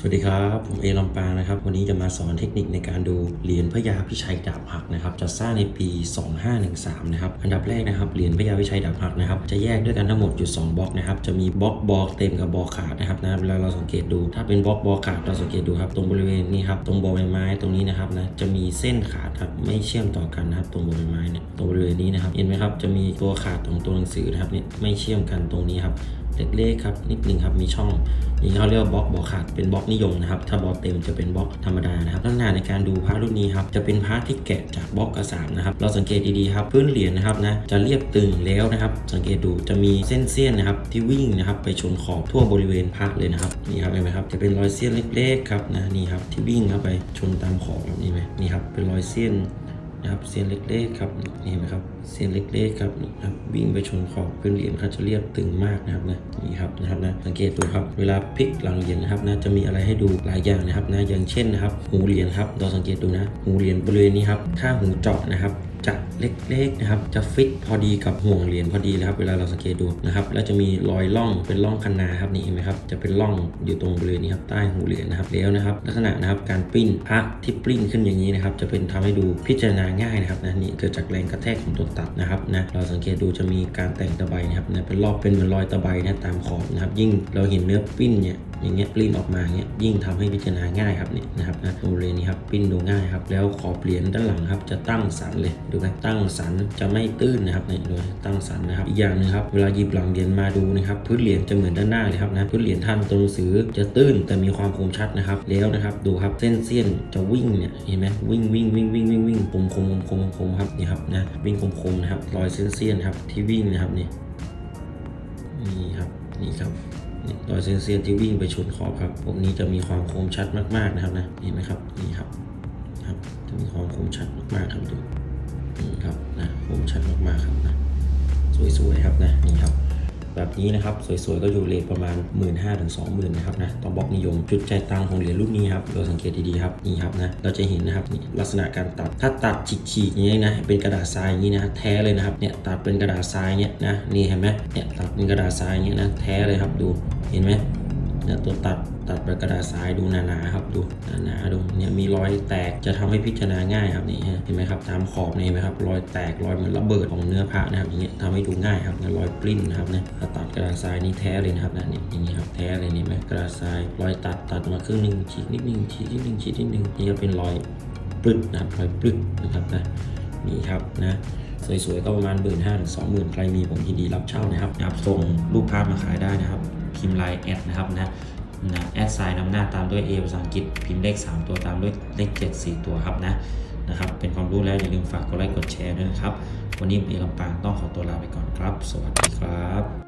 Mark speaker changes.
Speaker 1: สวัสดีครับ ผมเอลำปางนะครับ วันนี้จะมาสอนเทคนิคในการดูเหรียญพระยาพิชัยดาบหักนะครับจะสร้างในปี 2513 นะครับ อันดับแรกนะครับเหรียญพระยาพิชัยดาบหักนะครับจะแยกด้วยกันทั้งหมดอยู่2บล็อกนะครับจะมีบล็อกบอลเต็มกับบอลขาดนะครับนะเวลาเราสังเกตดู ถ้าเป็นบล็อกบอลขาดเราสังเกตดูครับตรงบริเวณนี้ครับตรงบอใบไม้ตรงนี้นะครับนะจะมีเส้นขาดครับไม่เชื่อมต่อกันนะครับตรงบอลใบไม้เนี่ยตรงบริเวณนี้นะครับเห็นไหมครับจะมีตัวขาดตรงตัวหนังสือนะครับเนี่ยไม่เชื่อมกันตรงนี้ครับ เล็กๆครับนิดนึงครับมีช่องอย่างนี้เขาเรียกว่าบล็อกบอขาดเป็นบล็อกนิยมนะครับถ้าบล็อกเต็มจะเป็นบล็อกธรรมดานะครับลักษณะในการดูพระรุ่นนี้ครับจะเป็นพระที่แกะจากบล็อกกระสามนะครับเราสังเกตดีๆครับพื้นเหรียญนะครับนะจะเรียบตึงแล้วนะครับ สังเกตดูจะมีเส้นเสี้ยนนะครับที่วิ่งนะครับไปชนขอบทั่วบริเวณพระเลยนะครับนี่ครับเห็นไหมครับจะเป็นรอยเสี้ยนเล็กๆครับนะนี่ครับที่วิ่งเข้าไปชนตามขอบแบบนี้ไหมนี่ครับเป็นรอยเสี้ยน นะครับเส้นเล็กๆครับเห็นไหมครับเส้นเล็กๆครับนะครับวิ่งไปชนขอบพื้นเหรียญเขาจะเรียบตึงมากนะครับนะนี่ครับนะครับนะสังเกตดูครับเวลาพลิกหลังเหรียญนะครับนะจะมีอะไรให้ดูหลายอย่างนะครับนะอย่างเช่นนะครับหูเหรียญครับเราสังเกตดูนะหูเหรียญบริเวณนี้ครับถ้าหูเจาะนะครับ จะเล็กๆนะครับจะฟิตพอดีกับห่วงเหรียญพอดีเลยครับเวลาเราสังเกตดูนะครับแล้วจะมีรอยล่องเป็นร่องคันนาครับนี่เห็นไหมครับจะเป็นร่องอยู่ตรงบริเวณนี้ครับใต้หูเหรียญนะครับแล้วนะครับ ลักษณะนะครับการปิ้นพระที่ปิ้นขึ้นอย่างนี้นะครับจะเป็นทำให้ดูพิจารณาง่ายนะครับนะนี่เกิดจากแรงกระแทกของตัวตัดนะครับนะเราสังเกตดูจะมีการแต่งตะไบนะครับนะเป็นรอบเป็นเหมือนรอยตะไบนะตามขอบนะครับยิ่งเราเห็นเนื้อปิ้นเนี่ย อย่างเงี้ยปลิ้นออกมาเงี้ยยิ่งทำให้พิจารณาง่ายครับเนี่ยนะครับนะบริเวณนี้ครับปิ้นดูง่ายครับแล้วขอบเหรียญด้านหลังครับจะตั้งสันเลยดูไหมตั้งสันจะไม่ตื้นนะครับเนี่ยดูตั้งสันนะครับอีกอย่างหนึงครับเวลาหยิบหลังเหรียญมาดูนะครับพื้นเหรียญจะเหมือนด้านหน้าเลยครับนะพื้นเหรียญท่านตัวหนังสือจะตื้นแต่มีความคมชัดนะครับแล้วนะครับดูครับเส้นเส้นจะวิ่งเนี่ยเห็นไหมวิ่งวิ่งวิ่งวิ่งวิ่งวิ่งคมคมคมคมคมครับนี่ครับนะวิ่งคมคมนะครับรอยเส้นเส้นครับที่วิ่งนะครับนี่นี่ครับนี่ครับ รอยเส้นๆที่วิ่งไปชนขอบครับ พวกนี้จะมีความคมชัดมากๆนะครับนะ เห็นไหมครับ นี่ครับ ครับ จะมีความคมชัดมากๆครับดูนี่ครับนะคมชัดมากๆครับนะ สวยๆครับนะนี่ครับแบบนี้นะครับสวยๆ ก็อยู่เลทประมาณ 1 5ื่นถึงสองหมื่นนะครับนะต่อบล็อกนิยม จุดใจตังของเหรียญรุ่นนี้ครับเราสังเกตดีๆครับนี่ครับนะเราจะเห็นนะครับนี่ลักษณะการตัดถ้าตัดฉีกๆอย่างนี้นะเป็นกระดาษทรายอย่างนี้นะแท้เลยนะครับเนี่ยตัดเป็นกระดาษทรายเนี่ยนะนี่เห็นไหมเนี่ยตัดเป็นกระดาษทรายอย่างนี้นะแท้เลยครับดู เห็นไหมเนี่ยตัวตัดตัดกระดาษทรายดูหนาๆครับดูหนาๆดูเนี่ยมีรอยแตกจะทำให้พิจารณาง่ายครับนี่ฮะเห็นไหมครับตามขอบนี่เห็นไหมครับรอยแตกรอยเหมือนระเบิดของเนื้อผ้านะครับอย่างเงี้ยทำให้ดูง่ายครับเนี่ยรอยปริ้นนะครับเนี่ยถ้าตัดกระดาษทรายนี่แท้เลยนะครับนะเนี่ยอย่างงี้ครับแท้เลยนี่ไหมกระดาษทรายรอยตัดตัดมาครึ่งหนึ่งฉีกนิดนึงฉีกนิดนึงฉีกนิดนึงนี่ก็เป็นรอยปรึดนะครับรอยปรึดนะครับนะนี่ครับนะสวยๆก็ประมาณหมื่นห้าถึงสองหมื่นใครมีผมยินดีรับเช่านะครับนะครับส่งรูปภาพมาขายได้นะครับ พิมพ์ลายแอดนะครับนะนะแอดไซน์นำหน้าตามด้วย A ภาษาอังกฤษพิมพ์เลข 3 ตัวตามด้วยเลข 7 4 ตัวครับนะนะครับเป็นความรู้แล้วอย่าลืมฝากกดไลค์กดแชร์ด้วยนะครับ วันนี้เอลำปางต้องขอตัวลาไปก่อนครับ สวัสดีครับ